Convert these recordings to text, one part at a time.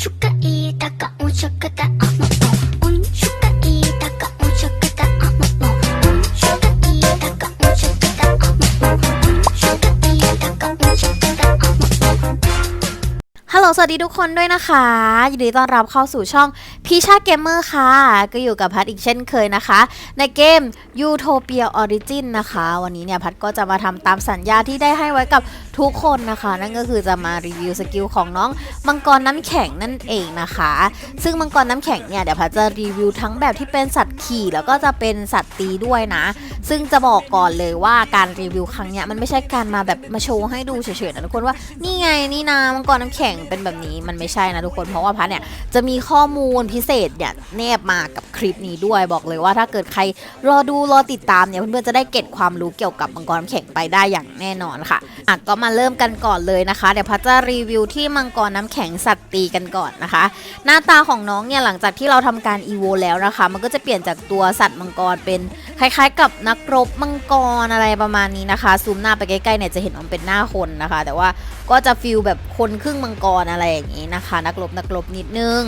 축하이다가 오셨다 아마 สวัสดีทุกคนด้วยนะคะยินดีต้อนรับเข้าสู่ช่องพีชาเกมเมอร์ค่ะ ก็อยู่กับพัดอีกเช่นเคยนะคะ ในเกม Utopia Origin นะคะ วันนี้เนี่ยพัดก็จะมาทำตามสัญญาที่ได้ให้ไว้กับทุกคนนะคะ นั่นก็คือจะมารีวิวสกิลของน้องมังกรน้ำแข็งนั่นเองนะคะ ซึ่งมังกรน้ำแข็งเนี่ยเดี๋ยวพัดจะรีวิวทั้งแบบที่เป็นสัตว์ขี่แล้วก็จะเป็นสัตว์ตีด้วยนะ ซึ่งจะบอกก่อนเลยว่าการรีวิวครั้งเนี้ยมันไม่ใช่การมาแบบมาโชว์ให้ดูเฉยๆนะทุกคนว่านี่ไงนี่นามังกรน้ำแข็งเป็นแบบนี้มันไม่ใช่นะทุกคนเพราะว่าพัดเนี่ยจะมีข้อมูลพิเศษเนี่ยแนบมากับคลิปนี้ด้วยบอกเลยว่าถ้าเกิดใครรอดูรอติดตามเนี่ยเพื่อนๆจะได้เก็บความรู้เกี่ยวกับมังกรน้ำแข็งไปได้อย่างแน่นอนค่ะอะก็มาเริ่มกันก่อนเลยนะคะ เดี๋ยวพัดจะรีวิวที่มังกรน้ำแข็งสัตว์ตีกันก่อนนะคะ หน้าตาของน้องเนี่ยหลังจากที่เราทำการอีโวแล้วนะคะ มันก็จะเปลี่ยนจากตัวสัตว์มังกรเป็นคล้ายๆ กับนักรบมังกรอะไรประมาณนี้นะคะ ซูมหน้าไปใกล้ๆเนี่ยจะเห็นมันเป็นหน้าคนนะคะ แต่ว่าก็จะฟิลแบบคนครึ่งมังกรอะไรอย่างนี้นะคะ นักรบนักรบนิดนึง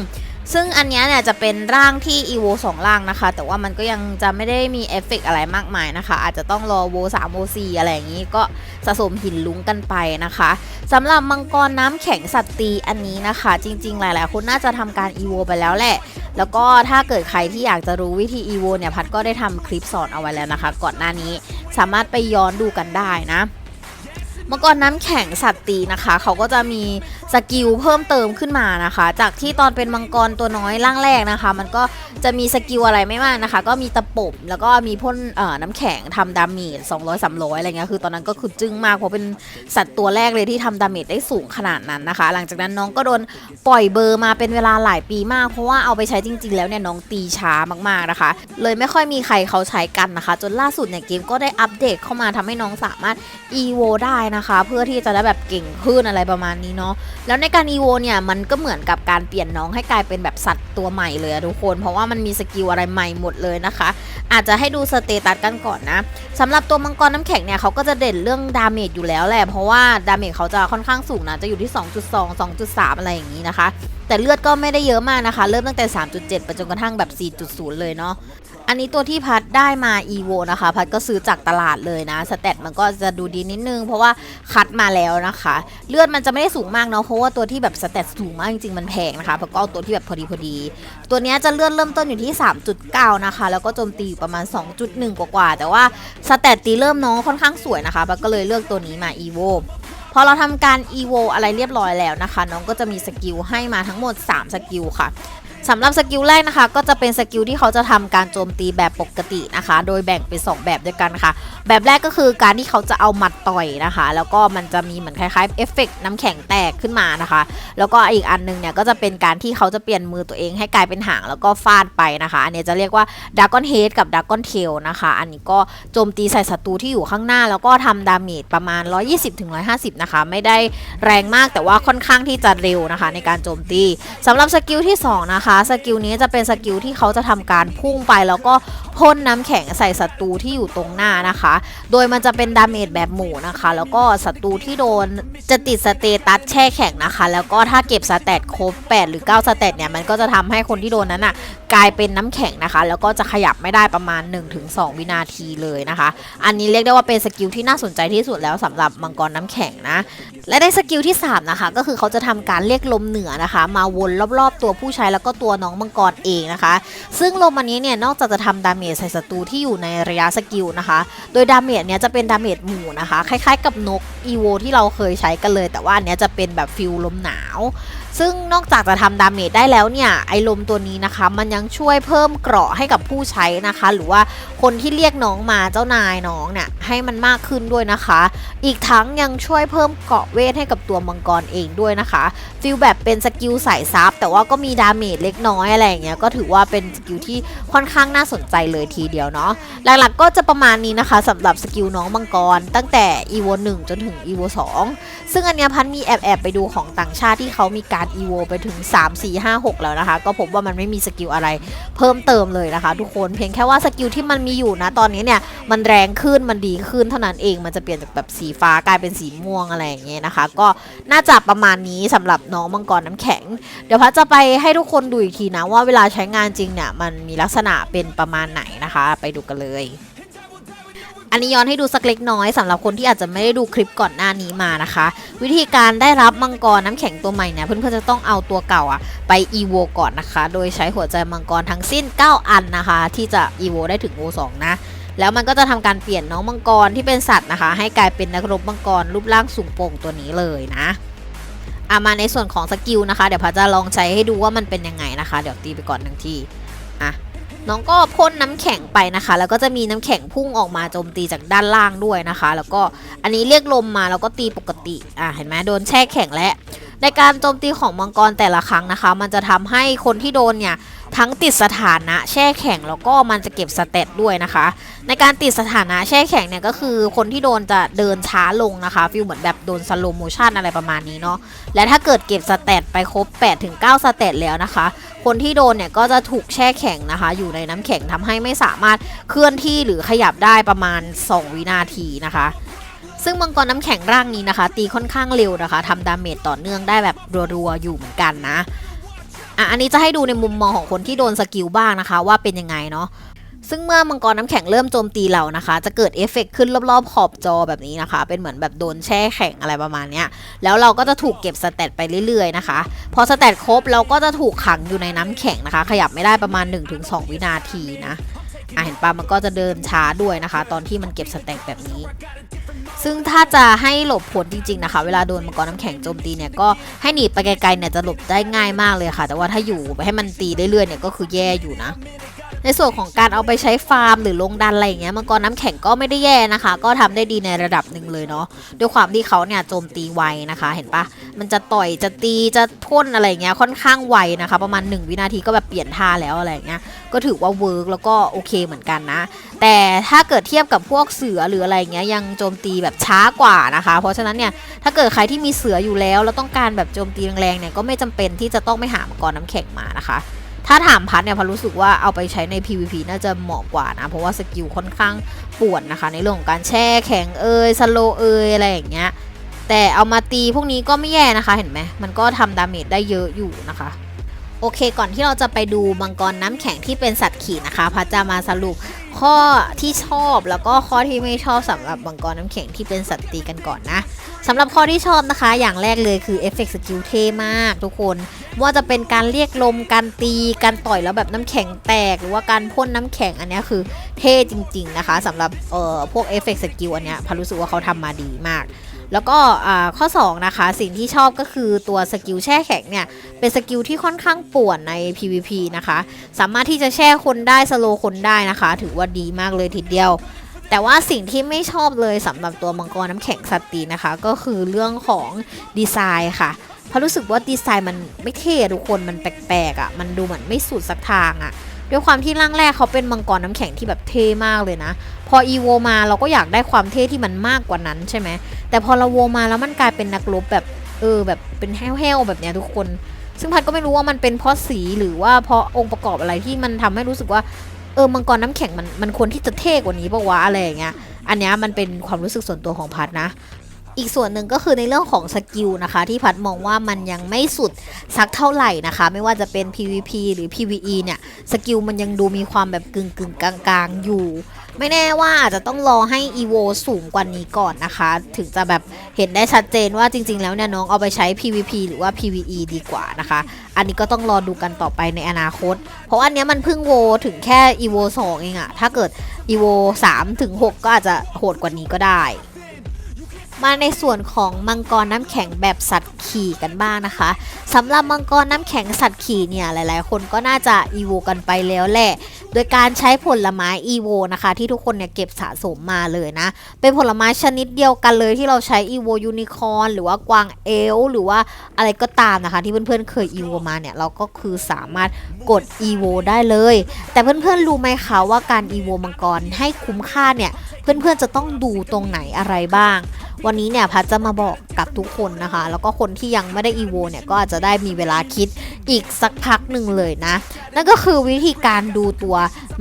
ซึ่งอันนี้เนี่ยจะเป็นร่างที่ EVO 2 ร่างนะคะ แต่ว่ามันก็ยังจะไม่ได้มีเอฟเฟกอะไรมากมายนะคะ อาจจะต้องรอโว3โว4อะไรอย่างนี้ก็สะสมหินลุ้งกันไปนะคะสำหรับมังกรน้ำแข็งสัตตีอันนี้นะคะ จริงๆ หลายๆ คนน่าจะทำการ EVO ไปแล้วแหละ แล้วก็ถ้าเกิดใครที่อยากจะรู้วิธี EVO เนี่ยพัดก็ได้ทำคลิปสอนเอาไว้แล้วนะคะ ก่อนหน้านี้สามารถไปย้อนดูกันได้นะ มังกรน้ำแข็งสัตว์ตีนะคะ เขาก็จะมีสกิลเพิ่มเติมขึ้นมานะคะ จากที่ตอนเป็นมังกรตัวน้อยร่างแรกนะคะ มันก็จะมีสกิลอะไรไม่มากนะคะ ก็มีตะปบแล้วก็มีพ่นเอ่อน้ำแข็งทำดาเมจ200 300อะไรเงี้ยคือตอนนั้นก็คือจึ้งมากเพราะเป็นสัตว์ตัวแรกเลยที่ทำดาเมจได้สูงขนาดนั้นนะคะ หลังจากนั้นน้องก็โดนปล่อยเบอร์มาเป็นเวลาหลายปีมาก เพราะว่าเอาไปใช้จริง ๆ แล้วเนี่ยน้องตีช้ามากๆนะคะ เลยไม่ค่อยมีใครเขาใช้กันนะคะ จนล่าสุดเนี่ยเกมก็ได้อัปเดตเข้ามาทำให้น้องสามารถ EVO ได้นะคะ เพื่อที่จะได้แบบเก่งขึ้นอะไรประมาณนี้เนาะแล้วในการ EVO เนี่ยมันก็เหมือนกับการเปลี่ยนน้องให้กลายเป็นแบบสัตว์ตัวใหม่เลยทุกคน เพราะว่ามันมีสกิลอะไรใหม่หมดเลยนะคะ อาจจะให้ดูสเตตัสกันก่อนนะสำหรับตัวมังกรน้ำแข็งเนี่ยเขาก็จะเด่นเรื่องดาเมจอยู่แล้วแหละเพราะว่าดาเมจเขาจะค่อนข้างสูงนะจะอยู่ที่ 2.2 2.3 อะไรอย่างนี้นะคะ แต่เลือดก็ไม่ได้เยอะมากนะคะ เริ่มตั้งแต่ 3.7 ไปจนกระทั่งแบบ 4.0 เลยเนาะ อันนี้ตัวที่พัดได้มา EVO นะคะ พัดก็ซื้อจากตลาดเลยนะ สเตตมันก็จะดูดีนิดนึง เพราะว่าคัดมาแล้วนะคะ เลือดมันจะไม่ได้สูงมากเนาะเพราะว่าตัวที่แบบสเตตสูงมากจริงๆมันแพงนะคะพัดก็เอาตัวที่แบบพอดีพอดี ตัวนี้จะเลือดเริ่มต้นอยู่ที่ 3.9 นะคะ แล้วก็โจมตีอยู่ประมาณ 2.1 กว่าๆแต่ว่าสเตตตีเริ่มน้องค่อนข้างสวยนะคะพัดก็เลยเลือกตัวนี้มา EVO พอเราทำการ EVO อะไรเรียบร้อยแล้วนะคะ น้องก็จะมีสกิลให้มาทั้งหมด 3 สกิลค่ะ สำหรับสกิลแรกนะคะ ก็จะเป็นสกิลที่เขาจะทำการโจมตีแบบปกตินะคะ โดยแบ่งเป็น2แบบด้วยกันค่ะ แบบแรกก็คือการที่เขาจะเอาหมัดต่อยนะคะ แล้วก็มันจะมีเหมือนคล้ายๆเอฟเฟกต์น้ำแข็งแตกขึ้นมานะคะ แล้วก็อีกอันหนึงเนี่ยก็จะเป็นการที่เขาจะเปลี่ยนมือตัวเองให้กลายเป็นหางแล้วก็ฟาดไปนะคะ อันนี้จะเรียกว่าดากอนเฮดกับดากอนเทลนะคะ อันนี้ก็โจมตีใส่ศัตรูที่อยู่ข้างหน้า แล้วก็ทำดาเมจประมาณ 120-150 นะคะ ไม่ได้แรงมากแต่ว่าค่อนข้างที่จะเร็วนะคะ ในการโจมตีสำหรับสกิลที่สองนะคะสกิลนี้จะเป็นสกิลที่เขาจะทำการพุ่งไปแล้วก็พ่นน้ำแข็งใส่ศัตรูที่อยู่ตรงหน้านะคะ โดยมันจะเป็นดาเมจแบบหมู่นะคะ แล้วก็ศัตรูที่โดนจะติดสเตตัสแช่แข็งนะคะ แล้วก็ถ้าเก็บสเตตครบ 8 หรือ 9 สเตตเนี่ยมันก็จะทำให้คนที่โดนนั้นอะ กลายเป็นน้ำแข็งนะคะ แล้วก็จะขยับไม่ได้ประมาณ 1-2 วินาทีเลยนะคะ อันนี้เรียกได้ว่าเป็นสกิลที่น่าสนใจที่สุดแล้วสำหรับมังกรน้ำแข็งนะ และในสกิลที่ 3 นะคะ ก็คือเขาจะทำการเรียกลมเหนือนะคะ มาวนรอบๆ ตัวผู้ใช้แล้วก็ตัวน้องมังกรเองนะคะ ซึ่งลมอันนี้เนี่ยนอกจากจะทำดาเมจใส่ศัตรูที่อยู่ในระยะสกิลนะคะ โดยดาเมจเนี้ยจะเป็นดาเมจหมู่นะคะ คล้ายๆ กับนกอีโวที่เราเคยใช้กันเลย แต่ว่าอันเนี้ยจะเป็นแบบฟิลลมหนาว ซึ่งนอกจากจะทำดาเมจได้แล้วเนี่ยไอลมตัวนี้นะคะ มันยังช่วยเพิ่มเกราะให้กับผู้ใช้นะคะ หรือว่าคนที่เรียกน้องมาเจ้านายน้องเนี่ยให้มันมากขึ้นด้วยนะคะ อีกทั้งยังช่วยเพิ่มเกราะเวทให้กับตัวมังกรเองด้วยนะคะฟิลแบบเป็นสกิลใส่ซับแต่ว่าก็มีดาเมจเล็กน้อยอะไรอย่างเงี้ยก็ถือว่าเป็นสกิลที่ค่อนข้างน่าสนใจเลยทีเดียวเนาะหลักๆก็จะประมาณนี้นะคะสำหรับสกิลน้องมังกร ตั้งแต่ EVO 1จนถึง EVO 2ซึ่งอันเนี้ยพันมีแอบแอบๆไปดูของต่างชาติที่เขามีการการ EVO ไปถึง 3 4 5 6 แล้วนะคะ ก็พบว่ามันไม่มีสกิลอะไรเพิ่มเติมเลยนะคะ ทุกคนเพียงแค่ว่าสกิลที่มันมีอยู่นะตอนนี้เนี่ยมันแรงขึ้นมันดีขึ้นเท่านั้นเองมันจะเปลี่ยนจากแบบสีฟ้ากลายเป็นสีม่วงอะไรอย่างเงี้ยนะคะ ก็น่าจะประมาณนี้สำหรับน้องมังกรน้ำแข็ง เดี๋ยวพัดจะไปให้ทุกคนดูอีกทีนะว่าเวลาใช้งานจริงเนี่ยมันมีลักษณะเป็นประมาณไหนนะคะ ไปดูกันเลย อันนี้ย้อนให้ดูสักเล็กน้อยสำหรับคนที่อาจจะไม่ได้ดูคลิปก่อนหน้านี้มานะคะ วิธีการได้รับมังกรน้ำแข็งตัวใหม่เนี่ยเพื่อนๆจะต้องเอาตัวเก่าอะไป EVO ก่อนนะคะ โดยใช้หัวใจมังกรทั้งสิ้น 9 อันนะคะ ที่จะ EVO ได้ถึง O2 นะแล้วมันก็จะทำการเปลี่ยนน้องมังกรที่เป็นสัตว์นะคะ ให้กลายเป็นนักรบมังกรรูปร่างสูงโป่งตัวนี้เลยนะอามาในส่วนของสกิลนะคะ เดี๋ยวพาจะลองใช้ให้ดูว่ามันเป็นยังไงนะคะ เดี๋ยวตีไปก่อนหนึ่งทีอะ น้องก็พ่นน้ำแข็งไปนะคะ แล้วก็จะมีน้ำแข็งพุ่งออกมาโจมตีจากด้านล่างด้วยนะคะ แล้วก็อันนี้เรียกลมมาแล้วก็ตีปกติ อะเห็นไหมโดนแช่แข็งแล้ว ในการโจมตีของมังกรแต่ละครั้งนะคะ มันจะทำให้คนที่โดนเนี่ยทั้งติดสถานะแช่แข็งแล้วก็มันจะเก็บสเตตด้วยนะคะ ในการติดสถานะแช่แข็งเนี่ยก็คือคนที่โดนจะเดินช้าลงนะคะฟิลเหมือนแบบโดนสโลโมชันอะไรประมาณนี้เนาะและถ้าเกิดเก็บสเตตไปครบ8ถึง9สเตตแล้วนะคะ คนที่โดนเนี่ยก็จะถูกแช่แข็งนะคะ อยู่ในน้ำแข็งทำให้ไม่สามารถเคลื่อนที่หรือขยับได้ประมาณ 2 วินาทีนะคะ ซึ่งมังกรน้ำแข็งร่างนี้นะคะ ตีค่อนข้างเร็วนะคะทำดาเมจต่อเนื่องได้แบบรัวๆอยู่เหมือนกันนะอะอันนี้จะให้ดูในมุมมองของคนที่โดนสกิลบ้างนะคะ ว่าเป็นยังไงเนาะซึ่งเมื่อมังกรน้ำแข็งเริ่มโจมตีเรานะคะ จะเกิดเอฟเฟกต์ขึ้นรอบๆ ขอบจอแบบนี้นะคะ เป็นเหมือนแบบโดนแช่แข็งอะไรประมาณเนี้ยแล้วเราก็จะถูกเก็บสเตตไปเรื่อยๆนะคะ พอสเตตครบเราก็จะถูกขังอยู่ในน้ำแข็งนะคะ ขยับไม่ได้ประมาณ 1-2 วินาทีนะ อะเห็นปะมันก็จะเดินช้าด้วยนะคะ ตอนที่มันเก็บสเตตแบบนี้ ซึ่งถ้าจะให้หลบผลจริงๆนะคะ เวลาโดนมังกรน้ำแข็งโจมตีเนี่ยก็ให้หนีไปไกลๆเนี่ยจะหลบได้ง่ายมากเลยค่ะ แต่ว่าถ้าอยู่ให้มันตีเรื่อยๆเนี่ยก็คือแย่อยู่นะ ในส่วนของการเอาไปใช้ฟาร์มหรือลงดันอะไรอย่างเงี้ยมังกรน้ำแข็งก็ไม่ได้แย่นะคะ ก็ทำได้ดีในระดับหนึ่งเลยเนาะด้วยความที่เขาเนี่ยโจมตีไวนะคะ เห็นปะมันจะต่อยจะตีจะพ่นอะไรเงี้ยค่อนข้างไวนะคะ ประมาณ 1 วินาทีก็แบบเปลี่ยนท่าแล้วอะไรเงี้ยก็ถือว่าเวิร์กแล้วก็โอเคเหมือนกันนะ แต่ถ้าเกิดเทียบกับพวกเสือหรืออะไรเงี้ยยังโจมตีแบบช้ากว่านะคะ เพราะฉะนั้นเนี่ยถ้าเกิดใครที่มีเสืออยู่แล้ว แล้วต้องการแบบโจมตีแรงๆเนี่ยก็ไม่จำเป็นที่จะต้องไปหามังกรน้ำแข็งมานะคะ ถ้าถามพัดเนี่ยพัดรู้สึกว่าเอาไปใช้ใน PVP น่าจะเหมาะกว่านะ เพราะว่าสกิลค่อนข้างป่วนนะคะ ในเรื่องของการแช่แข็งเอยสโลเอยอะไรอย่างเงี้ย แต่เอามาตีพวกนี้ก็ไม่แย่นะคะเห็นไหม มันก็ทำดาเมจได้เยอะอยู่นะคะโอเค ก่อนที่เราจะไปดูมังกรน้ำแข็งที่เป็นสัตว์ขี่นะคะพัดจะมาสรุป ข้อที่ชอบแล้วก็ข้อที่ไม่ชอบสำหรับมังกรน้ำแข็งที่เป็นสัตว์ตีกันก่อนนะสำหรับข้อที่ชอบนะคะ อย่างแรกเลยคือเอฟเฟกต์สกิลเท่มากทุกคนว่าจะเป็นการเรียกลมการตีการต่อยแล้วแบบน้ำแข็งแตก หรือว่าการพ่นน้ำแข็งอันนี้คือเท่จริง ๆนะคะสำหรับเอ่อพวกเอฟเฟกต์สกิลอันเนี้ยพารู้สึกว่าเขาทำมาดีมาก แล้วก็ข้อ 2 นะคะ สิ่งที่ชอบก็คือตัวสกิลแช่แข็งเนี่ย เป็นสกิลที่ค่อนข้างป่วนใน PVP นะคะ สามารถที่จะแช่คนได้สโลคนได้นะคะ ถือว่าดีมากเลยทีเดียว แต่ว่าสิ่งที่ไม่ชอบเลยสำหรับตัวมังกรน้ำแข็งสตีนะคะ ก็คือเรื่องของดีไซน์ค่ะเพราะรู้สึกว่าดีไซน์มันไม่เท่ทุกคนมันแปลกๆอะ่ะมันดูเหมือนไม่สุดสักทางอะ่ะ ด้วยความที่ร่างแรกเขาเป็นมังกรน้ำแข็งที่แบบเท่มากเลยนะ พออีโวมาเราก็อยากได้ความเท่ที่มันมากกว่านั้นใช่ไหมแต่พอเราโวมาแล้วมันกลายเป็นนักรบแบบเออแบบเป็นแห้วๆแบบเนี้ยทุกคน ซึ่งพัดก็ไม่รู้ว่ามันเป็นเพราะสีหรือว่าเพราะองค์ประกอบอะไรที่มันทำให้รู้สึกว่าเออมังกรน้ำแข็งมันมันควรที่จะเท่กว่านี้ปะวะอะไรอย่างเงี้ยอันเนี้ยมันเป็นความรู้สึกส่วนตัวของพัดนะ อีกส่วนหนึ่งก็คือในเรื่องของสกิลนะคะ ที่พัดมองว่ามันยังไม่สุดสักเท่าไหร่นะคะ ไม่ว่าจะเป็น PVP หรือ PVE เนี่ยสกิลมันยังดูมีความแบบกึ่งกึ่งกลางๆ อยู่ ไม่แน่ว่าอาจจะต้องรอให้ EVO สูงกว่านี้ก่อนนะคะ ถึงจะแบบเห็นได้ชัดเจนว่าจริง ๆ แล้วเนี่ยน้องเอาไปใช้ PVP หรือว่า PVE ดีกว่านะคะ อันนี้ก็ต้องรอดูกันต่อไปในอนาคต เพราะอันเนี้ยมันเพิ่งโวถึงแค่ EVO 2 เองอะถ้าเกิด EVO 3ถึง6ก็อาจจะโหดกว่านี้ก็ได้ มาในส่วนของมังกรน้ำแข็งแบบสัตว์ขี่กันบ้างนะคะสำหรับมังกรน้ำแข็งสัตว์ขี่เนี่ยหลาย ๆ คนก็น่าจะอีโวกันไปแล้วแหละ โดยการใช้ผลไม้อีโวนะคะ ที่ทุกคนเนี่ยเก็บสะสมมาเลยนะ เป็นผลไม้ชนิดเดียวกันเลยที่เราใช้อีโวยูนิคอนหรือว่ากวางเอลหรือว่าอะไรก็ตามนะคะ ที่เพื่อน ๆ เคยอีโวมาเนี่ยเราก็คือสามารถกดอีโวได้เลย แต่เพื่อน ๆ รู้ไหมคะว่าการอีโวมังกรให้คุ้มค่าเนี่ยเพื่อน ๆ จะต้องดูตรงไหนอะไรบ้าง วันนี้เนี่ยพัดจะมาบอกกับทุกคนนะคะ แล้วก็คนที่ยังไม่ได้อีโวเนี่ยก็อาจจะได้มีเวลาคิดอีกสักพักหนึ่งเลยนะ นั่นก็คือวิธีการดูตัว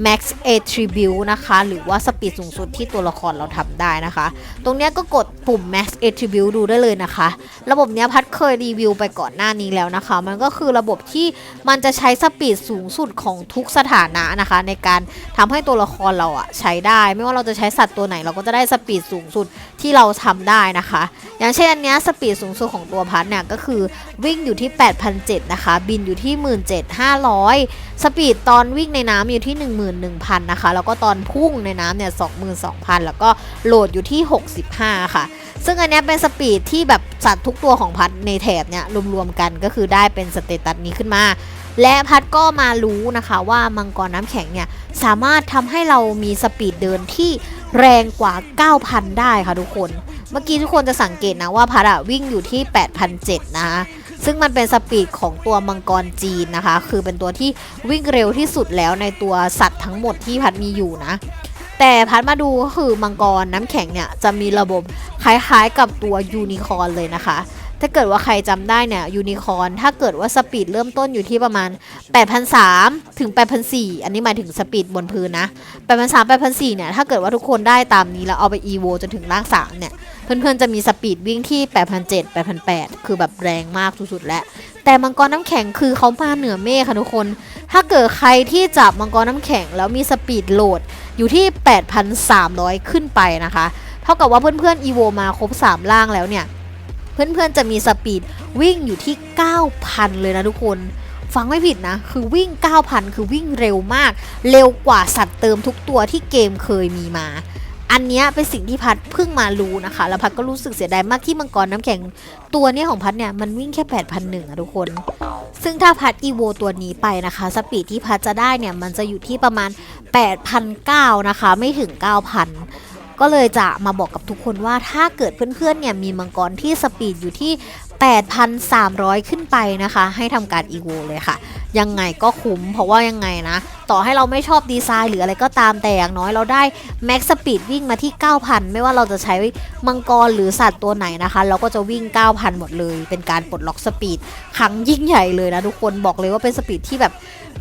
max attribute นะคะ หรือว่าสปีดสูงสุดที่ตัวละครเราทำได้นะคะ ตรงนี้ก็กดปุ่ม max attribute ดูได้เลยนะคะ ระบบเนี้ยพัดเคยรีวิวไปก่อนหน้านี้แล้วนะคะ มันก็คือระบบที่มันจะใช้สปีดสูงสุดของทุกสถานะนะคะ ในการทำให้ตัวละครเราอะใช้ได้ ไม่ว่าเราจะใช้สัตว์ตัวไหนเราก็จะได้สปีดสูงสุด ที่เราทำได้นะคะ อย่างเช่นอันเนี้ยสปีดสูงสุดของตัวพัดเนี่ยก็คือวิ่งอยู่ที่8,700นะคะ บินอยู่ที่ 17,500 สปีดตอนวิ่งในน้ำอยู่ที่ 11,000นะคะ แล้วก็ตอนพุ่งในน้ำเนี่ย22,000 แล้วก็โหลดอยู่ที่ 65 ค่ะ ซึ่งอันเนี้ยเป็นสปีดที่แบบสัตว์ทุกตัวของพัดในแถบเนี่ยรวมๆกันก็คือได้เป็นสเตตัสนี้ขึ้นมา และพัดก็มารู้นะคะว่ามังกรน้ำแข็งเนี่ยสามารถทำให้เรามีสปีดเดินที่แรงกว่า 9,000 ได้ค่ะทุกคน เมื่อกี้ทุกคนจะสังเกตนะว่าพัดอะวิ่งอยู่ที่8,700นะคะซึ่งมันเป็นสปีดของตัวมังกรจีนนะคะ คือเป็นตัวที่วิ่งเร็วที่สุดแล้วในตัวสัตว์ทั้งหมดที่พัดมีอยู่นะ แต่พัดมาดูก็คือมังกรน้ำแข็งเนี่ยจะมีระบบคล้ายๆกับตัวยูนิคอร์นเลยนะคะ ถ้าเกิดว่าใครจำได้เนี่ยยูนิคอนถ้าเกิดว่าสปีดเริ่มต้นอยู่ที่ประมาณ8,300ถึง8,400อันนี้หมายถึงสปีดบนพื้นนะ8,300 8,400เนี่ยถ้าเกิดว่าทุกคนได้ตามนี้แล้วเอาไป EVO จนถึงร่าง3เนี่ยเพื่อนๆจะมีสปีดวิ่งที่8,700 8,800คือแบบแรงมากสุดๆแล้วแต่มังกรน้ำแข็งคือเขามาเหนือเมฆค่ะทุกคน ถ้าเกิดใครที่จับมังกรน้ำแข็งแล้วมีสปีดโหลดอยู่ที่ 8,300 ขึ้นไปนะคะ เท่ากับว่าเพื่อนๆ EVO มาครบ 3 ล่างแล้วเนี่ย เพื่อนๆจะมีสปีดวิ่งอยู่ที่ 9,000 เลยนะทุกคน ฟังไม่ผิดนะ คือวิ่ง 9,000 คือวิ่งเร็วมาก เร็วกว่าสัตว์เติมทุกตัวที่เกมเคยมีมา อันนี้เป็นสิ่งที่พัดเพิ่งมารู้นะคะ แล้วพัดก็รู้สึกเสียดายมากที่มังกรน้ำแข็งตัวนี้ของพัดเนี่ยมันวิ่งแค่ 8,001อะทุกคน ซึ่งถ้าพัดอีโวตัวนี้ไปนะคะ สปีดที่พัดจะได้เนี่ยมันจะอยู่ที่ประมาณ8,900นะคะ ไม่ถึง 9,000 ก็เลยจะมาบอกกับทุกคนว่าถ้าเกิดเพื่อนๆเนี่ยมีมังกรที่สปีดอยู่ที่ 8,300 ขึ้นไปนะคะ ให้ทำการอีโวเลยค่ะ ยังไงก็คุ้มเพราะว่ายังไงนะ ต่อให้เราไม่ชอบดีไซน์หรืออะไรก็ตามแต่อย่างน้อยเราได้แม็กสปีดวิ่งมาที่ 9,000 ไม่ว่าเราจะใช้มังกรหรือสัตว์ตัวไหนนะคะ เราก็จะวิ่ง 9,000 หมดเลย เป็นการปลดล็อกสปีดครั้งยิ่งใหญ่เลยนะทุกคนบอกเลยว่าเป็นสปีดที่แบบ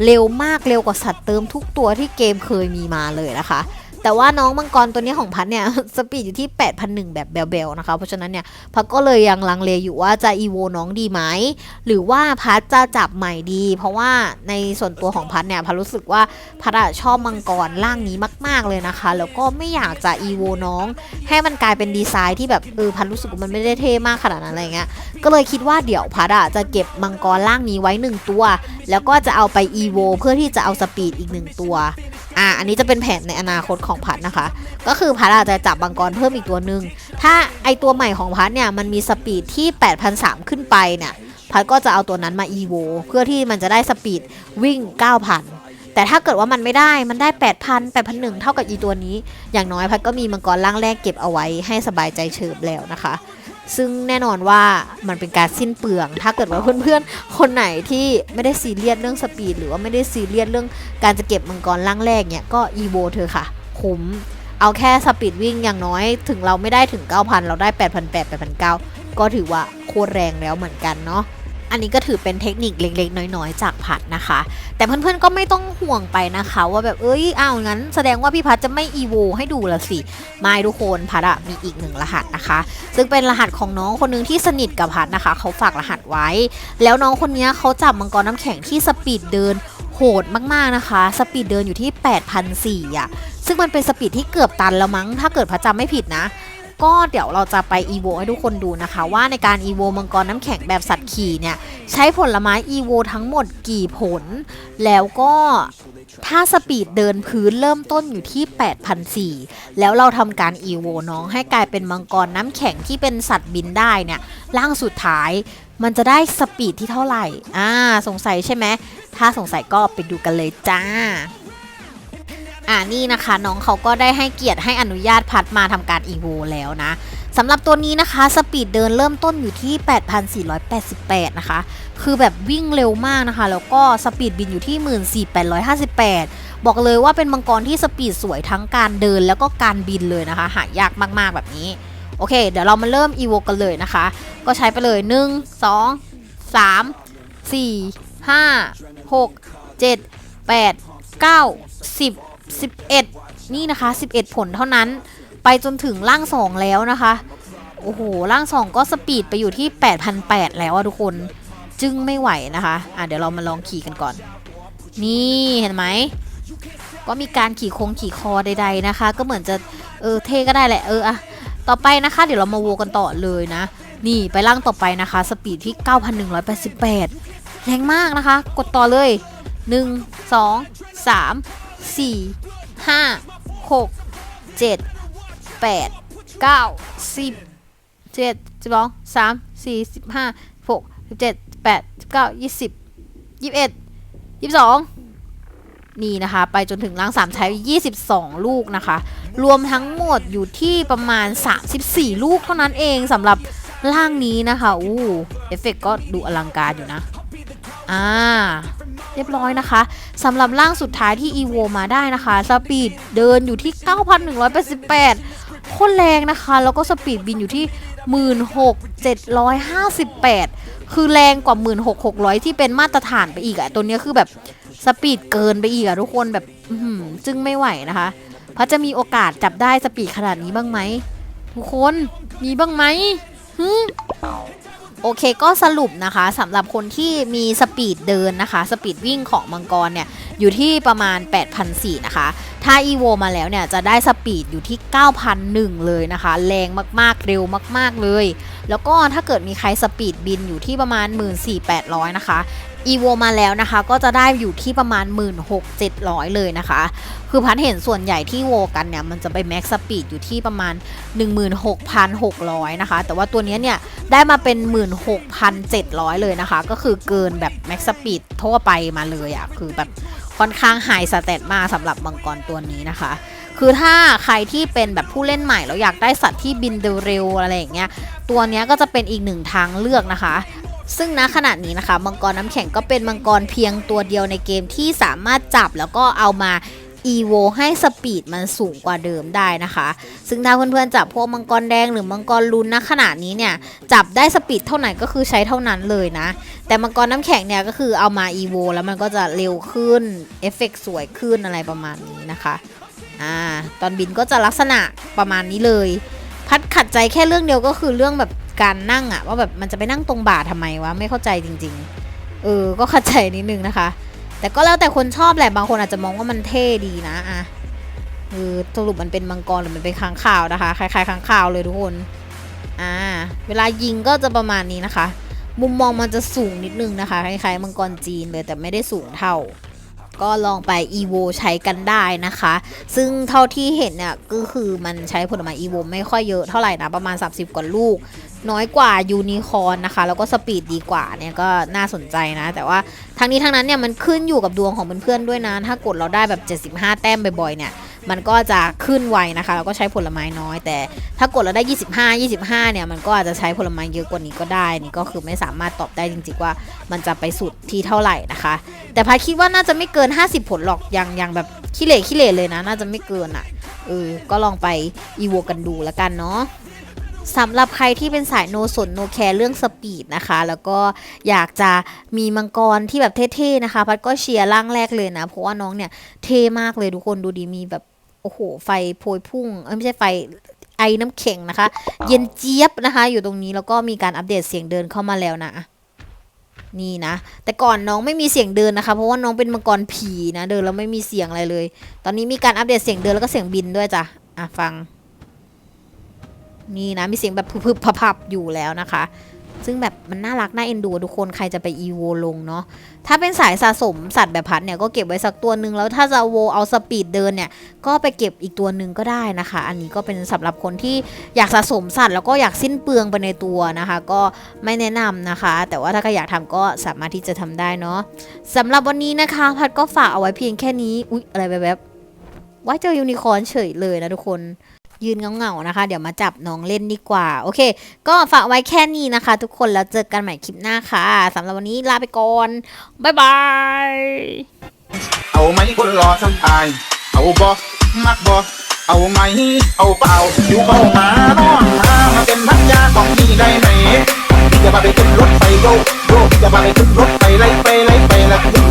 เร็วมากเร็วกว่าสัตว์เติมทุกตัวที่เกมเคยมีมาเลยนะคะ แต่ว่าน้องมังกรตัวนี้ของพัดเนี่ยสปีดอยู่ที่ 8,001 แบบเบลๆนะคะ เพราะฉะนั้นเนี่ยพัดก็เลยยังลังเลอยู่ว่าจะอีโวน้องดีไหม หรือว่าพัดจะจับใหม่ดี เพราะว่าในส่วนตัวของพัดเนี่ยพัดรู้สึกว่าพัดชอบมังกรร่างนี้มาก ๆเลยนะคะ แล้วก็ไม่อยากจะอีโวน้อง ให้มันกลายเป็นดีไซน์ที่แบบเออพัดรู้สึกว่ามันไม่ได้เท่มากขนาดนั้นอะไรเงี้ย ก็เลยคิดว่าเดี๋ยวพัดอะจะเก็บมังกรร่างนี้ไว้หนึ่งตัว แล้วก็จะเอาไปอีโวเพื่อที่จะเอาสปีดอีกหนึ่งตัวอ่าอันนี้จะเป็นแผนในอนาคตของพัดนะคะ ก็คือพัดอาจจะจับมังกรเพิ่มอีกตัวหนึ่งถ้าไอตัวใหม่ของพัดเนี่ยมันมีสปีดที่8,300ขึ้นไปเนี่ยพัดก็จะเอาตัวนั้นมาอีโวเพื่อที่มันจะได้สปีดวิ่ง 9,000แต่ถ้าเกิดว่ามันไม่ได้ มันได้ 8,000 8,100เท่ากับอีตัวนี้ อย่างน้อยพัดก็มีมังกรร่างแรกเก็บเอาไว้ให้สบายใจเฉิบแล้วนะคะ ซึ่งแน่นอนว่ามันเป็นการสิ้นเปลือง ถ้าเกิดว่าเพื่อนๆ คนไหนที่ไม่ได้ซีเรียสเรื่องสปีด หรือว่าไม่ได้ซีเรียสเรื่องการจะเก็บมังกรล่างแรกเนี่ยก็อีโวเธอค่ะ คุ้ม เอาแค่สปีดวิ่งอย่างน้อยถึงเราไม่ได้ถึง 9,000 เราได้ 8,800 8,900 ก็ถือว่าโคตรแรงแล้วเหมือนกันเนาะ อันนี้ก็ถือเป็นเทคนิคเล็กๆ น้อยๆ จากพัดนะคะ แต่เพื่อนๆก็ไม่ต้องห่วงไปนะคะ ว่าแบบเอ้ยอ้าวงั้น แสดงว่าพี่พัดจะไม่อีโวให้ดูละสิไม่ทุกคนพัดอะมีอีกหนึ่งรหัสนะคะ ซึ่งเป็นรหัสของน้องคนหนึงที่สนิทกับพัดนะคะ เขาฝากรหัสไว้ แล้วน้องคนนี้เขาจับมังกรน้ำแข็งที่สปีดเดินโหดมากๆนะคะ สปีดเดินอยู่ที่8,400อะซึ่งมันเป็นสปีดที่เกือบตันแล้วมั้ง ถ้าเกิดพัดจำไม่ผิดนะ ก็เดี๋ยวเราจะไปอีโวให้ทุกคนดูนะคะ ว่าในการอีโวมังกรน้ำแข็งแบบสัตว์ขี่เนี่ย ใช้ผลไม้อีโวทั้งหมดกี่ผล แล้วก็ถ้าสปีดเดินพื้นเริ่มต้นอยู่ที่8,400แล้วเราทำการอีโวน้องให้กลายเป็นมังกรน้ำแข็งที่เป็นสัตว์บินได้เนี่ยร่างสุดท้ายมันจะได้สปีดที่เท่าไหร่ อ่า สงสัยใช่ไหม ถ้าสงสัยก็ไปดูกันเลยจ้า อ่านี่นะคะน้องเขาก็ได้ให้เกียรติให้อนุญาตพัดมาทำการอีโวแล้วนะสำหรับตัวนี้นะคะสปีดเดินเริ่มต้นอยู่ที่ 8,488 นะคะ คือแบบวิ่งเร็วมากนะคะ แล้วก็สปีดบินอยู่ที่ 14,858 บอกเลยว่าเป็นมังกรที่สปีดสวยทั้งการเดินแล้วก็การบินเลยนะคะ หายากมากๆแบบนี้ โอเค เดี๋ยวเรามาเริ่มอีโวกันเลยนะคะ ก็ใช้ไปเลย 1 2 3 4 5 6 7 8 9 10 11 นี่นะคะ 11 ผลเท่านั้น ไปจนถึงร่าง 2 แล้วนะคะ โอ้โห ร่าง 2 ก็สปีดไปอยู่ที่ 8,800 แล้วอะทุกคน จึงไม่ไหวนะคะ อะเดี๋ยวเรามาลองขี่กันก่อน นี่เห็นไหม ก็มีการขี่โคงขี่คอใดๆนะคะ ก็เหมือนจะ เออเท่ก็ได้แหละ เอออะต่อไปนะคะ เดี๋ยวเรามาโวกันต่อเลยนะ นี่ไปล่างต่อไปนะคะ สปีดที่ 9,188 แรงมากนะคะ กดต่อเลย 1 2 3 4 5 6 7 8 9 10 7 12 3 4 15 6 17 8 9 20 21 22นี่นะคะ ไปจนถึงร่าง3ใช้22 ลูกนะคะ รวมทั้งหมดอยู่ที่ประมาณ 34 ลูกเท่านั้นเองสำหรับร่างนี้นะคะ อู้เอฟเฟกต์ก็ดูอลังการอยู่นะ อ่า เรียบร้อยนะคะสำหรับร่างสุดท้ายที่ EVO มาได้นะคะสปีดเดินอยู่ที่ 9,188โคตรแรงนะคะ แล้วก็สปีดบินอยู่ที่ 16,758 คือแรงกว่า 16,600 ที่เป็นมาตรฐานไปอีกอะตัวนี้คือแบบสปีดเกินไปอีกอะทุกคนแบบจึงไม่ไหวนะคะพระจะมีโอกาสจับได้สปีดขนาดนี้บ้างไหมทุกคนมีบ้างไหมฮึ โอเคก็สรุปนะคะสำหรับคนที่มีสปีดเดินนะคะ สปีดวิ่งของมังกรเนี่ย อยู่ที่ประมาณ 8,004นะคะ ถ้าอีโวมาแล้วเนี่ย จะได้สปีดอยู่ที่ 9,001 เลยนะคะ แรงมากๆ เร็วมาก ๆ เลยแล้วก็ถ้าเกิดมีใครสปีดบินอยู่ที่ประมาณ 14,800 นะคะอีโวมาแล้วนะคะก็จะได้อยู่ที่ประมาณ 16,700 เลยนะคะ คือพันเห็นส่วนใหญ่ที่โวกันเนี่ย มันจะไปแม็กสปีดอยู่ที่ประมาณ 16,600 นะคะ แต่ว่าตัวนี้เนี่ย ได้มาเป็น 16,700 เลยนะคะ ก็คือเกินแบบแม็กสปีดทั่วไปมาเลยอะ่ะ คือแบบค่อนข้างไฮสเตตมากสำหรับมังกรตัวนี้นะคะ คือถ้าใครที่เป็นแบบผู้เล่นใหม่แล้วอยากได้สัตว์ที่บินเร็วๆอะไรอย่างเงี้ยตัวนี้ก็จะเป็นอีกหนึ่งทางเลือกนะคะซึ่งณขณะนี้นะคะ มังกรน้ำแข็งก็เป็นมังกรเพียงตัวเดียวในเกมที่สามารถจับแล้วก็เอามา EVO ให้สปีดมันสูงกว่าเดิมได้นะคะ ซึ่งถ้าเพื่อนๆจับพวกมังกรแดงหรือมังกรลุนณขณะนี้เนี่ย จับได้สปีดเท่าไหร่ก็คือใช้เท่านั้นเลยนะ แต่มังกรน้ำแข็งเนี่ยก็คือเอามา EVO แล้วมันก็จะเร็วขึ้นเอฟเฟกต์สวยขึ้นอะไรประมาณนี้นะคะ อ่าตอนบินก็จะลักษณะประมาณนี้เลย พัดขัดใจแค่เรื่องเดียวก็คือเรื่องแบบการนั่งอะว่าแบบมันจะไปนั่งตรงบ่าทำไมวะไม่เข้าใจจริง ๆ เออ ก็ขัดใจนิดนึงนะคะ แต่ก็แล้วแต่คนชอบแหละบางคนอาจจะมองว่ามันเท่ดีนะอะคือสรุปมันเป็นมังกรหรือมันเป็นค้างคาวนะคะคล้ายๆค้างคาวเลยทุกคนอ่าเวลายิงก็จะประมาณนี้นะคะ มุมมองมันจะสูงนิดนึงนะคะคล้ายๆมังกรจีนเลยแต่ไม่ได้สูงเท่า ก็ลองไป EVO ใช้กันได้นะคะ ซึ่งเท่าที่เห็นเนี่ยก็คือมันใช้ผลไม้ EVO ไม่ค่อยเยอะเท่าไหร่นะ ประมาณ 30 กว่าลูก น้อยกว่ายูนิคอนนะคะ แล้วก็สปีดดีกว่าเนี่ยก็น่าสนใจนะ แต่ว่าทั้งนี้ทั้งนั้นเนี่ยมันขึ้นอยู่กับดวงของเพื่อนๆด้วยนะ ถ้ากดเราได้แบบ 75 แต้มบ่อยๆเนี่ย มันก็จะขึ้นไวนะคะแล้วก็ใช้ผลไม้น้อย แต่ถ้ากดเราได้ 25 25 เนี่ย มันก็อาจจะใช้ผลไม้เยอะกว่านี้ก็ได้นี่ก็คือไม่สามารถตอบได้จริงๆว่า มันจะไปสุดที่เท่าไหร่นะคะ แต่พายคิดว่าน่าจะไม่เกิน 50 ผลหรอกอย่างอย่างแบบขี้เหร่ขี้เหร่เลยนะ น่าจะไม่เกินอะเออก็ลองไปอีโวกันดูแล้วกันเนาะสำหรับใครที่เป็นสายโนสนโนแคร์เรื่องสปีดนะคะ แล้วก็อยากจะมีมังกรที่แบบเท่ๆนะคะ พัดก็เชียร์ร่างแรกเลยนะ เพราะว่าน้องเนี่ยเท่มากเลยทุกคนดูดีมีแบบ โอ้โห ไฟโพยพุ่งเอ้ยไม่ใช่ไฟไอ้น้ำแข็งนะคะ เย็นเจี๊ยบนะคะ อยู่ตรงนี้แล้วก็มีการอัปเดตเสียงเดินเข้ามาแล้วนะนี่นะ แต่ก่อนน้องไม่มีเสียงเดินนะคะ เพราะว่าน้องเป็นมังกรผีนะ เดินแล้วไม่มีเสียงอะไรเลย ตอนนี้มีการอัปเดตเสียงเดินแล้วก็เสียงบินด้วยจ้ะอะฟัง นี่นะมีเสียงแบบพึบๆพับๆอยู่แล้วนะคะ ซึ่งแบบมันน่ารักน่าเอ็นดูทุกคนใครจะไปอีโวลงเนาะถ้าเป็นสายสะสมสัตว์แบบพัดเนี่ยก็เก็บไว้สักตัวหนึ่งแล้วถ้าจะโวเอาสปีดเดินเนี่ยก็ไปเก็บอีกตัวหนึ่งก็ได้นะคะ อันนี้ก็เป็นสำหรับคนที่อยากสะสมสัตว์แล้วก็อยากสิ้นเปลืองไปในตัวนะคะ ก็ไม่แนะนำนะคะ แต่ว่าถ้าใครอยากทำก็สามารถที่จะทำได้เนาะสำหรับวันนี้นะคะ พัดก็ฝากเอาไว้เพียงแค่นี้อุ๊ยอะไรแบบว่าเจอยูนิคอร์นเฉยเลยนะทุกคน ยืนเงาๆนะคะ เดี๋ยวมาจับน้องเล่นดีกว่า โอเค ก็ฝากไว้แค่นี้นะคะ ทุกคนแล้วเจอกันใหม่คลิปหน้าค่ะสำหรับวันนี้ลาไปก่อนบ๊ายบายเอาไหมคนรอทำอายเอาบอมักบอเอาไหมเอาเปล่าอยู่เข้ามาน้องมามาเป็นพันยาของพี่ได้ไหมจะพาไปขึ้นรถไฟโยกโยกจะพาไปขึ้นรถไฟไล่ไปไล่ไปแล้วขึ้น